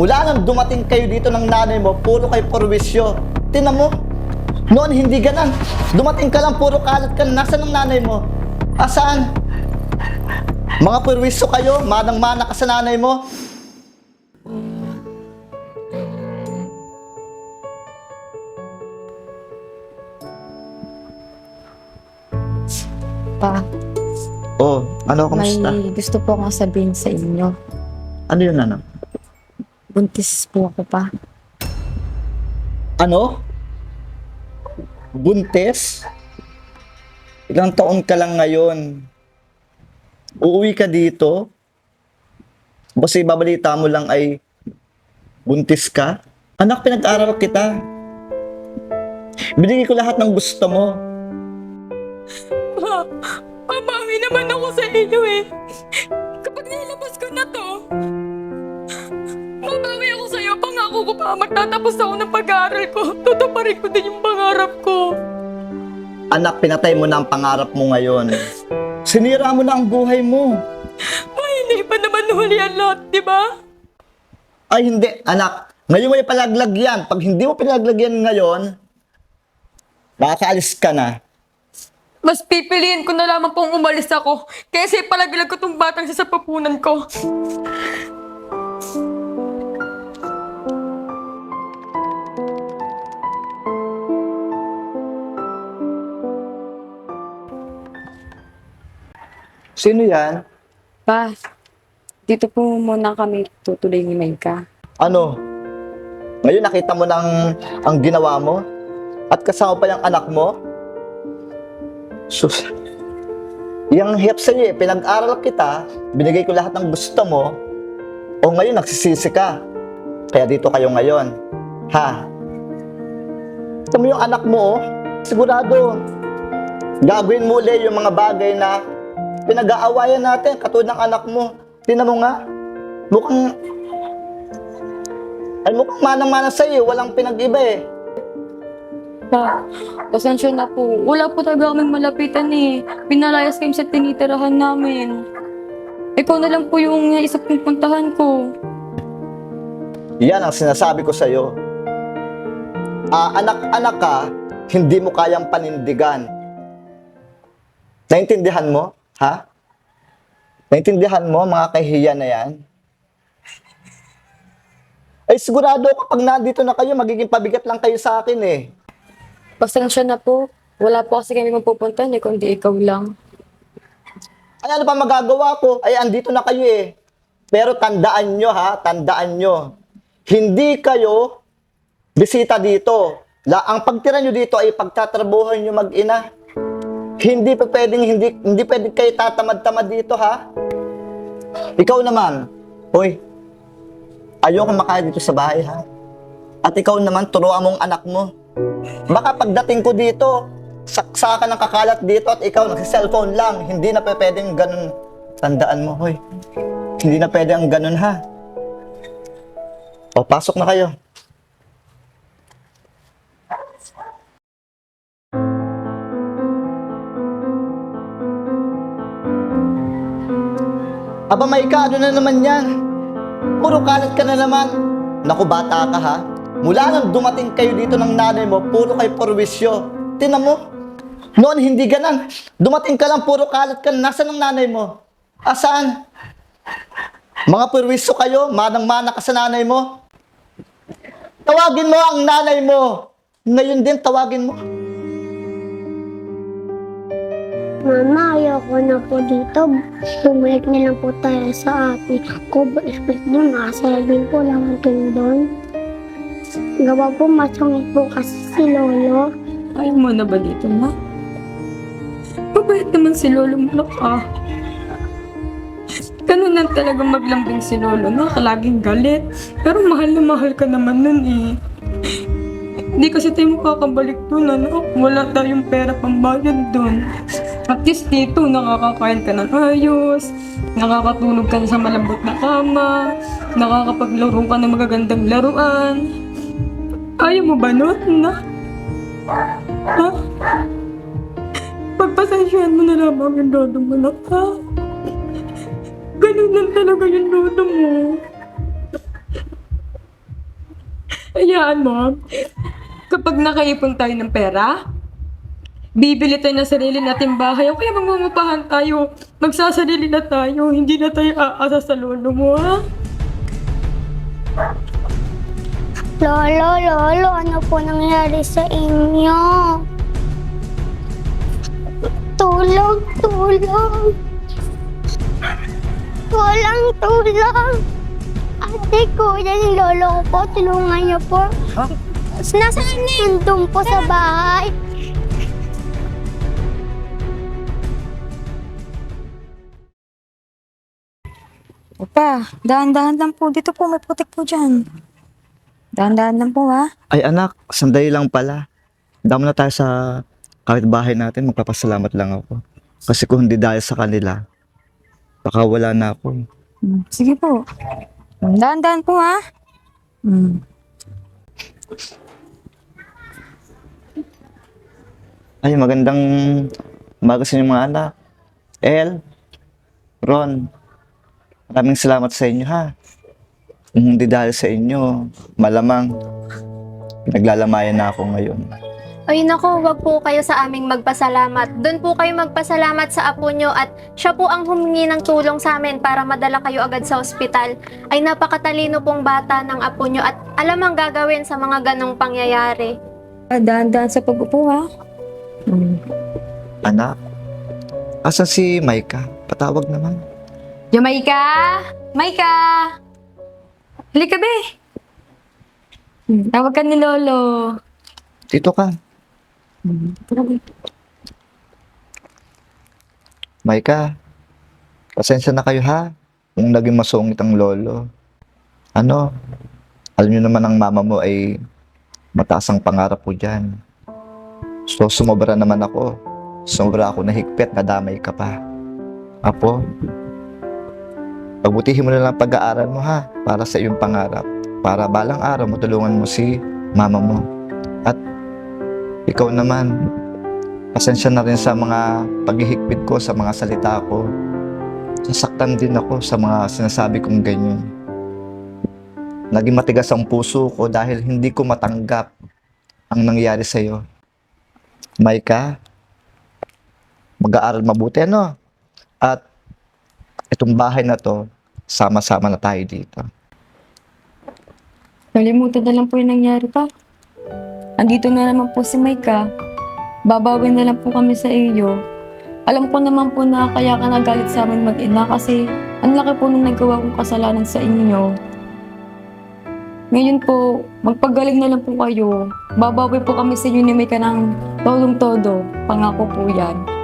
Mula nang dumating kayo dito ng nanay mo, puro kayo porwisyo. Tinan mo, noon hindi ganan. Dumating ka lang, puro kalat ka. Nasaan ang nanay mo? Asaan? Mga porwisyo kayo, manang-mana ka sa nanay mo. Pa, Oh, ano, may kamusta? gusto po akong sabihin sa inyo. Ano yun, ano? Buntis po ako pa. Ano? Buntes? Ilang taon ka lang ngayon? Uuwi ka dito? Kasi babalita mo lang ay buntis ka? Anak, pinag-aral kita. Binigay ko lahat ng gusto mo. Ma, mamawi naman ako sa inyo eh. Pa, magtatapos ako ng pag-aaral ko. Tutuparin ko din yung pangarap ko. Anak, pinatay mo na ang pangarap mo ngayon. Sinira mo na ang buhay mo. Ma, hindi pa naman huli ang lahat, di ba? Ay, hindi. Anak, ngayon mo ipalaglag yan. Pag hindi mo pinalaglag yan ngayon, makakaalis ka na. Mas pipiliin ko na lamang pong umalis ako kaysa ipalaglag ko tong batang sa sapapunan ko. Sino yan? Pa, dito po muna kami tutuloy ni Maika. Ano? Ngayon nakita mo ng ang ginawa mo? At kasama pa yung anak mo? Sus. Yang hirap sa'yo eh, pinag-aral kita, binigay ko lahat ng gusto mo, o ngayon nagsisisi ka. Kaya dito kayo ngayon. Ha? Ito mo yung anak mo, oh. sigurado, gagawin mo ulit yung mga bagay na pinag-aawayan natin, katulad ng anak mo. Tingnan mo nga, mukhang ay mukhang manang-mana sa'yo, walang pinag-iba eh. Pa, pasensya na po. Wala po talaga kaming malapitan eh. Pinalayas kayo sa tinitirahan namin. Ikaw na lang po yung isa pong puntahan ko. Yan ang sinasabi ko sa'yo. Ah, anak-anak ka, hindi mo kayang panindigan. Naintindihan mo? Ha? Naintindihan mo, mga kahihiyan na yan? Ay, sigurado kapag nandito na kayo, magiging pabigat lang kayo sa akin eh. Pasensya na po. Wala po kasi kami mapupuntahan eh, kundi ikaw lang. Ay, ano pa magagawa ko? Ay, andito na kayo eh. Pero tandaan nyo ha, tandaan nyo. Hindi kayo bisita dito. La, ang pagtira nyo dito ay pagtatrabuhan nyo mag-ina. Hindi pa pwedeng, hindi, hindi pwedeng kayo tatamad-tamad dito ha. Ikaw naman, hoy, ayoko makaya dito sa bahay ha. At ikaw naman, turuan mong anak mo. Baka pagdating ko dito, saksakan ng kakalat dito at ikaw nagsi-cellphone lang. Hindi na pwedeng ganun. Tandaan mo, hoy. Hindi na pwede ang ganun, ha? O, pasok na kayo. Aba, Maika, ano na naman yan? Puro kalat ka na naman. Naku, bata ka ha. Mula nang dumating kayo dito ng nanay mo, puro kayo porwisyo. Tinan mo, noon hindi ganan. Dumating ka lang, puro kalat ka. Nasaan ang nanay mo? Asaan? Mga porwisyo kayo, manang-mana ka sa nanay mo. Tawagin mo ang nanay mo. Ngayon din, tawagin mo. Mama, ayoko na po dito. Bumalik na lang po tayo sa ate ko. Expect doon, nasa din po lang ang doon. Gawa po masungit po kasi si Lolo. Ayaw mo na ba dito, ma? Mabait naman si Lolo mo ka. Ganun lang talaga maglambing si Lolo, no? Laging galit. Pero mahal na mahal ka naman nun eh. Hindi kasi tayo makakabalik dun, ano? Wala tayong pera pambayad dun. At least dito, nakakakain ka ng ayos, nakakatulog ka sa malambot na kama, nakakapaglaro ka ng magagandang laruan. Ayaw mo ba nun, na? Ha? Pagpasensyahan mo na lamang yung lodo mo na ha? Ganun lang talaga yung lodo mo. Hayaan mo. Kapag nakaipon tayo ng pera, bibili tayo ng sarili nating bahay o kaya mamumupahan tayo. Magsasarili na tayo. Hindi na tayo aasa sa lolo mo, ha? Lolo, lolo, ano po nangyari sa inyo? Tulong, tulong. Walang tulong. Ate ko, yan yung lolo ko po. Tulungan niyo po. Nasaan na Nandun po sa bahay. Opa, dahan-dahan lang po. Dito po, may putik po dyan. Dahan-dahan lang po, ha? Ay anak, sandali lang pala. Damo na tayo sa kapitbahay natin, magpapasalamat lang ako. Kasi kung hindi dahil sa kanila, baka wala na ako. Hmm, Sige po. Hmm, Dahan-dahan po, ha? Hmm. Ay, magandang umaga sa mga anak. El, Ron, maraming salamat sa inyo ha. Kung hindi dahil sa inyo, malamang pinaglalamayan na ako ngayon. Ay nako, wag po kayo sa aming magpasalamat. Doon po kayo magpasalamat sa apo nyo at siya po ang humingi ng tulong sa amin para madala kayo agad sa ospital. Ay napakatalino pong bata ng apo nyo at alam ang gagawin sa mga ganong pangyayari. Ah, Dahan-dahan sa pag-upo, ha? Hmm. Anak, asan si Maika? Patawag naman. Jamaica! Maika! Halika, be! Tawag ka ni Lolo. Dito ka. Maika, pasensya na kayo ha. Kung naging masungit ang lolo. Ano, alam niyo naman ang mama mo ay mataas ang pangarap ko dyan. So, sumobra naman ako. Sumobra ako na higpit, nadamay ka pa. Apo, pagbutihin mo na lang pag-aaral mo ha, para sa iyong pangarap. Para balang araw matulungan mo si mama mo. At ikaw naman, pasensya na rin sa mga paghihigpit ko, sa mga salita ko. Sasaktan din ako sa mga sinasabi kong ganyan. Naging matigas ang puso ko dahil hindi ko matanggap ang nangyari sa'yo. Maika, mag-aaral mabuti, ano? At itong bahay na to, sama-sama na tayo dito. Kalimutan na lang po yung nangyari pa. Andito na naman po si Maika. Babawin na lang po kami sa iyo. Alam ko naman po na kaya ka nagalit sa amin mag-ina kasi ang laki po nung nagawa kong kasalanan sa inyo. Ngayon po, magpagaling na lang po kayo. Babawi po kami sa inyo ni Maika ng tolong todo. Pangako po yan.